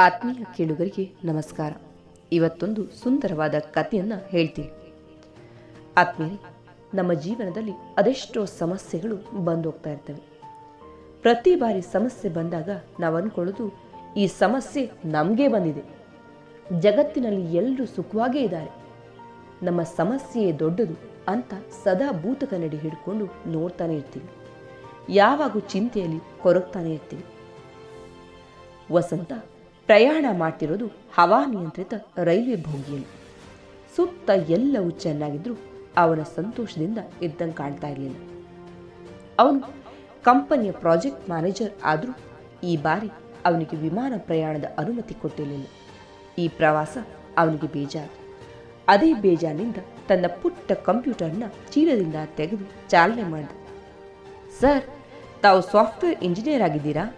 ಆತ್ಮೀಯ ಕೇಳುಗರಿಗೆ ನಮಸ್ಕಾರ. ಇವತ್ತೊಂದು ಸುಂದರವಾದ ಕಥೆಯನ್ನು ಹೇಳ್ತೀನಿ. ಆತ್ಮೀಯ ನಮ್ಮ ಜೀವನದಲ್ಲಿ ಅದೆಷ್ಟೋ ಸಮಸ್ಯೆಗಳು ಬಂದೋಗ್ತಾ ಇರ್ತವೆ. ಪ್ರತಿ ಬಾರಿ ಸಮಸ್ಯೆ ಬಂದಾಗ ನಾವು ಅಂದ್ಕೊಳ್ಳೋದು ಈ ಸಮಸ್ಯೆ ನಮಗೆ ಬಂದಿದೆ. ಜಗತ್ತಿನಲ್ಲಿ ಎಲ್ಲರೂ ಸುಖವಾಗೇ ಇದ್ದಾರೆ. ನಮ್ಮ ಸಮಸ್ಯೆಯೇ ದೊಡ್ಡದು ಅಂತ ಸದಾ ಭೂತ ಕನ್ನಡಿ ಹಿಡ್ಕೊಂಡು ನೋಡ್ತಾನೆ ಇರ್ತೀವಿ. ಯಾವಾಗೂ ಚಿಂತೆಯಲ್ಲಿ ಕೊರಗ್ತಾನೆ ಇರ್ತೀವಿ. ವಸಂತ ಪ್ರಯಾಣ ಮಾಡ್ತಿರೋದು ಹವಾನಿಯಂತ್ರಿತ ರೈಲ್ವೆ ಬೋಗಿಯಲ್ಲಿ ಸುತ್ತ ಎಲ್ಲವೂ ಚೆನ್ನಾಗಿದ್ರೂ ಅವನ ಸಂತೋಷದಿಂದ ಇದ್ದಂಗೆ ಕಾಣ್ತಾ ಇರಲಿಲ್ಲ. ಅವನು ಕಂಪನಿಯ ಪ್ರಾಜೆಕ್ಟ್ ಮ್ಯಾನೇಜರ್ ಆದರೂ ಈ ಬಾರಿ ಅವನಿಗೆ ವಿಮಾನ ಪ್ರಯಾಣದ ಅನುಮತಿ ಕೊಟ್ಟಿರಲಿಲ್ಲ. ಈ ಪ್ರವಾಸ ಅವನಿಗೆ ಬೇಜಾರು. ಅದೇ ಬೇಜಾರಿನಿಂದ ತನ್ನ ಪುಟ್ಟ ಕಂಪ್ಯೂಟರ್ನ ಚೀಲದಿಂದ ತೆಗೆದು ಚಾಲನೆ ಮಾಡಿದ. ಸರ್, ತಾವು ಸಾಫ್ಟ್ವೇರ್ ಇಂಜಿನಿಯರ್ ಆಗಿದ್ದೀರಾ?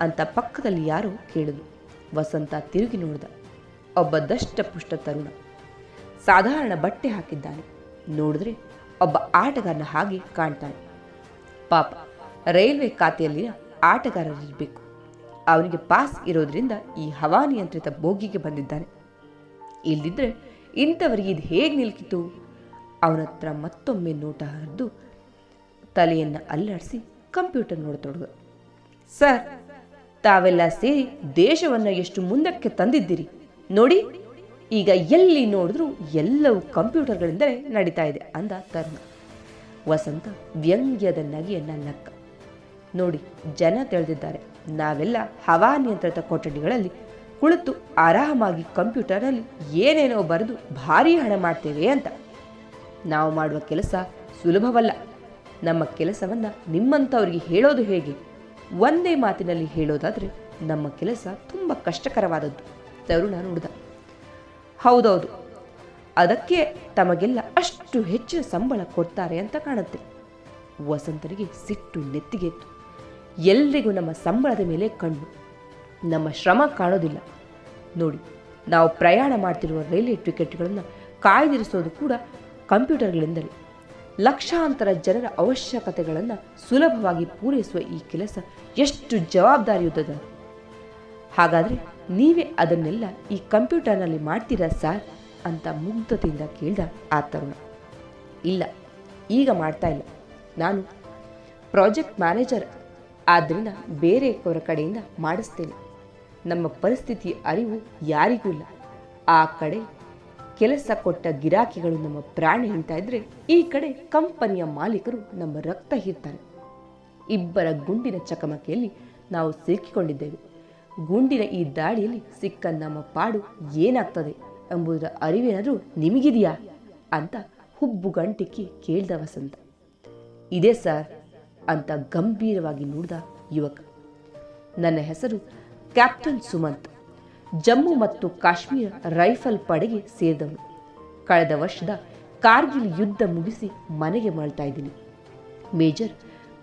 ಅಂತ ಪಕ್ಕದಲ್ಲಿ ಯಾರೋ ಕೇಳಿದ್ರು. ವಸಂತ ತಿರುಗಿ ನೋಡಿದ. ಒಬ್ಬ ದಷ್ಟಪುಷ್ಟ ತರುಣ. ಸಾಧಾರಣ ಬಟ್ಟೆ ಹಾಕಿದ್ದಾನೆ. ನೋಡಿದ್ರೆ ಒಬ್ಬ ಆಟಗಾರನ ಹಾಗೆ ಕಾಣ್ತಾನೆ. ಪಾಪ, ರೈಲ್ವೆ ಖಾತೆಯಲ್ಲಿನ ಆಟಗಾರರಿರಬೇಕು. ಅವನಿಗೆ ಪಾಸ್ ಇರೋದ್ರಿಂದ ಈ ಹವಾನಿಯಂತ್ರಿತ ಬೋಗಿಗೆ ಬಂದಿದ್ದಾನೆ. ಇಲ್ದಿದ್ರೆ ಇಂಥವರಿಗೆ ಇದು ಹೇಗೆ ನಿಲ್ಕಿತು ಅವನತ್ರ ಮತ್ತೊಮ್ಮೆ ನೋಟ ಹರಿದು ತಲೆಯನ್ನು ಅಲ್ಲಾಡಿಸಿ ಕಂಪ್ಯೂಟರ್ ನೋಡತೊಡಗ. ಸರ್ ತಾವೆಲ್ಲ ಸೇರಿ ದೇಶವನ್ನು ಎಷ್ಟು ಮುಂದಕ್ಕೆ ತಂದಿದ್ದೀರಿ? ನೋಡಿ, ಈಗ ಎಲ್ಲಿ ನೋಡಿದ್ರೂ ಎಲ್ಲವೂ ಕಂಪ್ಯೂಟರ್ಗಳಿಂದಲೇ ನಡೀತಾ ಇದೆ ಅಂದ ತರುಣ. ವಸಂತ ವ್ಯಂಗ್ಯದ ನಗೆಯನ್ನ ನಕ್ಕ. ನೋಡಿ, ಜನ ತಿಳಿದಿದ್ದಾರೆ. ನಾವೆಲ್ಲ ಹವಾನಿಯಂತ್ರಿತ ಕೊಠಡಿಗಳಲ್ಲಿ ಕುಳಿತು ಆರಾಮಾಗಿ ಕಂಪ್ಯೂಟರ್ನಲ್ಲಿ ಏನೇನೋ ಬರೆದು ಭಾರಿ ಹಣ ಮಾಡ್ತೇವೆ ಅಂತ. ನಾವು ಮಾಡುವ ಕೆಲಸ ಸುಲಭವಲ್ಲ. ನಮ್ಮ ಕೆಲಸವನ್ನು ನಿಮ್ಮಂಥವ್ರಿಗೆ ಹೇಳೋದು ಹೇಗೆ? ಒಂದೇ ಮಾತಿನಲ್ಲಿ ಹೇಳೋದಾದರೆ, ನಮ್ಮ ಕೆಲಸ ತುಂಬ ಕಷ್ಟಕರವಾದದ್ದು. ತರುಣ ನುಡಿದ. ಹೌದೌದು. ಅದಕ್ಕೆ ತಮಗೆಲ್ಲ ಅಷ್ಟು ಹೆಚ್ಚಿನ ಸಂಬಳ ಕೊಡ್ತಾರೆ ಅಂತ ಕಾಣುತ್ತೆ. ವಸಂತನಿಗೆ ಸಿಟ್ಟು ನೆತ್ತಿಗೆತ್ತು. ಎಲ್ರಿಗೂ ನಮ್ಮ ಸಂಬಳದ ಮೇಲೆ ಕಣ್ಣು. ನಮ್ಮ ಶ್ರಮ ಕಾಣೋದಿಲ್ಲ. ನೋಡಿ, ನಾವು ಪ್ರಯಾಣ ಮಾಡ್ತಿರುವ ರೈಲ್ವೆ ಟಿಕೆಟ್ಗಳನ್ನು ಕಾಯ್ದಿರಿಸೋದು ಕೂಡ ಕಂಪ್ಯೂಟರ್ಗಳಿಂದಲೇ. ಲಕ್ಷಾಂತರ ಜನರ ಅವಶ್ಯಕತೆಗಳನ್ನು ಸುಲಭವಾಗಿ ಪೂರೈಸುವ ಈ ಕೆಲಸ ಎಷ್ಟು ಜವಾಬ್ದಾರಿಯುತದ? ಹಾಗಾದರೆ ನೀವೇ ಅದನ್ನೆಲ್ಲ ಈ ಕಂಪ್ಯೂಟರ್ನಲ್ಲಿ ಮಾಡ್ತೀರಾ ಸರ್? ಅಂತ ಮುಗ್ಧತೆಯಿಂದ ಕೇಳಿದ ಆ ತರುಣ. ಇಲ್ಲ, ಈಗ ಮಾಡ್ತಾ ಇಲ್ಲ. ನಾನು ಪ್ರಾಜೆಕ್ಟ್ ಮ್ಯಾನೇಜರ್ ಆದ್ದರಿಂದ ಬೇರೆಯವರ ಕಡೆಯಿಂದ ಮಾಡಿಸ್ತೇನೆ. ನಮ್ಮ ಪರಿಸ್ಥಿತಿ ಅರಿವು ಯಾರಿಗೂ ಇಲ್ಲ. ಆ ಕಡೆ ಕೆಲಸ ಕೊಟ್ಟ ಗಿರಾಕಿಗಳು ನಮ್ಮ ಪ್ರಾಣಿ ಹೇಳ್ತಾ ಇದ್ರೆ ಈ ಕಡೆ ಕಂಪನಿಯ ಮಾಲೀಕರು ನಮ್ಮ ರಕ್ತ ಹೀರ್ತಾರೆ. ಇಬ್ಬರ ಗುಂಡಿನ ಚಕಮಕಿಯಲ್ಲಿ ನಾವು ಸಿಕ್ಕಿಕೊಂಡಿದ್ದೇವೆ. ಗುಂಡಿನ ಈ ದಾಳಿಯಲ್ಲಿ ಸಿಕ್ಕ ನಮ್ಮ ಪಾಡು ಏನಾಗ್ತದೆ ಎಂಬುದರ ಅರಿವೇನಾದರೂ ನಿಮಗಿದೆಯಾ? ಅಂತ ಹುಬ್ಬು ಗಂಟಿಕ್ಕಿ ಕೇಳ್ದ ವಸಂತ. ಇದೆ ಸರ್ ಅಂತ ಗಂಭೀರವಾಗಿ ನೋಡಿದ ಯುವಕ. ನನ್ನ ಹೆಸರು ಕ್ಯಾಪ್ಟನ್ ಸುಮಂತ್. ಜಮ್ಮು ಮತ್ತು ಕಾಶ್ಮೀರ ರೈಫಲ್ ಪಡೆಗೆ ಸೇರಿದವನು. ಕಳೆದ ವರ್ಷದ ಕಾರ್ಗಿಲ್ ಯುದ್ಧ ಮುಗಿಸಿ ಮನೆಗೆ ಮರಳ್ತಾ ಇದ್ದೀನಿ. ಮೇಜರ್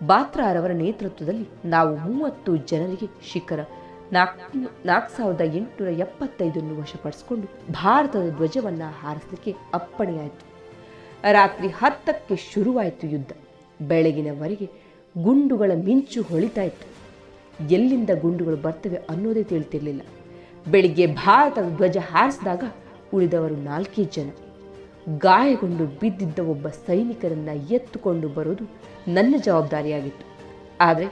ಬಾತ್ರಾರವರ ನೇತೃತ್ವದಲ್ಲಿ ನಾವು ಮೂವತ್ತು ಜನರಿಗೆ ಶಿಖರ ನಾಲ್ಕು ನಾಲ್ಕು ಸಾವಿರದ ಎಂಟುನೂರ ಎಪ್ಪತ್ತೈದನ್ನು ವಶಪಡಿಸಿಕೊಂಡು ಭಾರತದ ಧ್ವಜವನ್ನು ಹಾರಿಸಲಿಕ್ಕೆ ಅಪ್ಪಣೆಯಾಯಿತು. ರಾತ್ರಿ ಹತ್ತಕ್ಕೆ ಶುರುವಾಯಿತು ಯುದ್ಧ. ಬೆಳಗಿನವರೆಗೆ ಗುಂಡುಗಳ ಮಿಂಚು ಹೊಳಿತಾ ಇತ್ತು. ಎಲ್ಲಿಂದ ಗುಂಡುಗಳು ಬರ್ತವೆ ಅನ್ನೋದೇ ತಿಳಿತಿರಲಿಲ್ಲ. ಬೆಳಿಗ್ಗೆ ಭಾರತದ ಧ್ವಜ ಹಾರಿಸಿದಾಗ ಉಳಿದವರು ನಾಲ್ಕೇ ಜನ. ಗಾಯಗೊಂಡು ಬಿದ್ದಿದ್ದ ಒಬ್ಬ ಸೈನಿಕರನ್ನ ಎತ್ತುಕೊಂಡು ಬರೋದು ನನ್ನ ಜವಾಬ್ದಾರಿಯಾಗಿತ್ತು. ಆದರೆ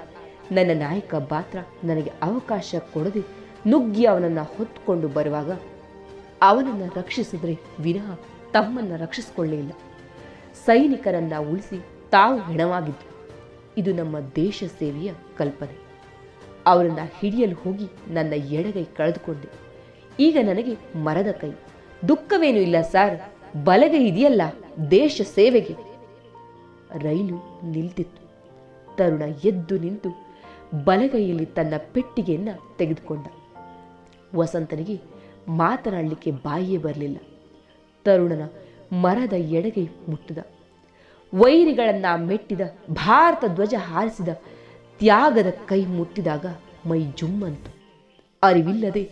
ನನ್ನ ನಾಯಕ ಬಾತ್ರ ನನಗೆ ಅವಕಾಶ ಕೊಡದೆ ನುಗ್ಗಿ ಅವನನ್ನು ಹೊತ್ತುಕೊಂಡು ಬರುವಾಗ ಅವನನ್ನು ರಕ್ಷಿಸಿದ್ರೆ ವಿನಃ ತಮ್ಮನ್ನು ರಕ್ಷಿಸಿಕೊಳ್ಳಲಿಲ್ಲ. ಸೈನಿಕರನ್ನ ಉಳಿಸಿ ತಾವು ಹೆಣವಾಗಿದ್ದು ಇದು ನಮ್ಮ ದೇಶ ಸೇವೆಯ ಕಲ್ಪನೆ. ಅವರನ್ನು ಹಿಡಿಯಲು ಹೋಗಿ ನನ್ನ ಎಡಗೈ ಕಳೆದುಕೊಂಡೆ. ಈಗ ನನಗೆ ಮರದ ಕೈ. ದುಃಖವೇನೂ ಇಲ್ಲ ಸರ್. ಬಲಗೈ ಇದೆಯಲ್ಲ, ದೇಶ ಸೇವೆಗೆ. ರೈಲು ನಿಲ್ತಿತ್ತು. ತರುಣ ಎದ್ದು ನಿಂತು ಬಲಗೈಯಲ್ಲಿ ತನ್ನ ಪೆಟ್ಟಿಗೆಯನ್ನ ತೆಗೆದುಕೊಂಡ. ವಸಂತನಿಗೆ ಮಾತನಾಡಲಿಕ್ಕೆ ಬಾಯಿಯೇ ಬರಲಿಲ್ಲ. ತರುಣನ ಮರದ ಎಡಗೈ ಮುಟ್ಟಿದ. ವೈರಿಗಳನ್ನ ಮೆಟ್ಟಿದ, ಭಾರತ ಧ್ವಜ ಹಾರಿಸಿದ ತ್ಯಾಗದ ಕೈ ಮುಟ್ಟಿದಾಗ ಮೈ ಜುಮ್ಮಂತು. ಅರಿವಿಲ್ಲದೆ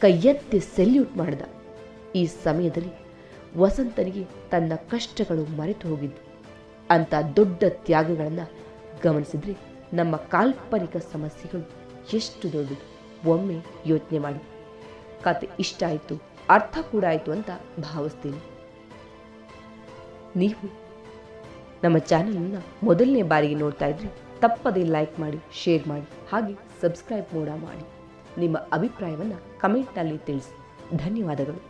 ಕೈಯತ್ತೆ ಸೆಲ್ಯೂಟ್ ಮಾಡಿದ. ಈ ಸಮಯದಲ್ಲಿ ವಸಂತನಿಗೆ ತನ್ನ ಕಷ್ಟಗಳು ಮರೆತು ಹೋಗಿದ್ದು ಅಂತ ದೊಡ್ಡ ತ್ಯಾಗಗಳನ್ನು ಗಮನಿಸಿದ್ರೆ ನಮ್ಮ ಕಾಲ್ಪನಿಕ ಸಮಸ್ಯೆಗಳು ಎಷ್ಟು ದೊಡ್ಡದು ಒಮ್ಮೆ ಯೋಚನೆ ಮಾಡಿ. ಕತೆ ಇಷ್ಟ ಆಯಿತು, ಅರ್ಥ ಕೂಡ ಆಯಿತು ಅಂತ ಭಾವಿಸ್ತೀನಿ. ನೀವು ನಮ್ಮ ಚಾನಲನ್ನು ಮೊದಲನೇ ಬಾರಿಗೆ ನೋಡ್ತಾ ಇದ್ರೆ ತಪ್ಪದೇ ಲೈಕ್ ಮಾಡಿ ಶೇರ್ ಮಾಡಿ ಹಾಗೆ ಸಬ್ಸ್ಕ್ರೈಬ್ ಕೂಡ ಮಾಡಿ. ನಿಮ್ಮ ಅಭಿಪ್ರಾಯವನ್ನು ಕಮೆಂಟ್ನಲ್ಲಿ ತಿಳಿಸಿ. ಧನ್ಯವಾದಗಳು.